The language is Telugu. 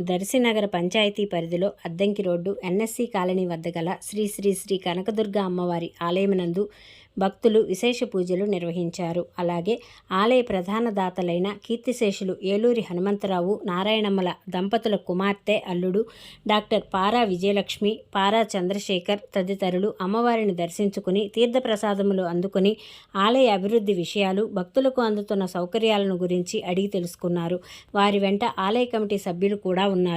దర్శినగర పంచాయతీ పరిధిలో అద్దంకి రోడ్డు ఎన్ఎస్సి కాలనీ వద్ద గల శ్రీ శ్రీ శ్రీ కనకదుర్గ అమ్మవారి ఆలయమునందు భక్తులు విశేష పూజలు నిర్వహించారు. అలాగే ఆలయ ప్రధాన దాతలైన కీర్తిశేషులు ఏలూరి హనుమంతరావు నారాయణమ్మల దంపతుల కుమార్తె అల్లుడు డాక్టర్ పారా విజయలక్ష్మి పారా చంద్రశేఖర్ తదితరులు అమ్మవారిని దర్శించుకుని తీర్థప్రసాదములు అందుకుని ఆలయ అభివృద్ధి విషయాలు భక్తులకు అందుతున్న సౌకర్యాలను గురించి అడిగి తెలుసుకున్నారు. వారి వెంట ఆలయ కమిటీ సభ్యులు కూడా ఉన్నారు.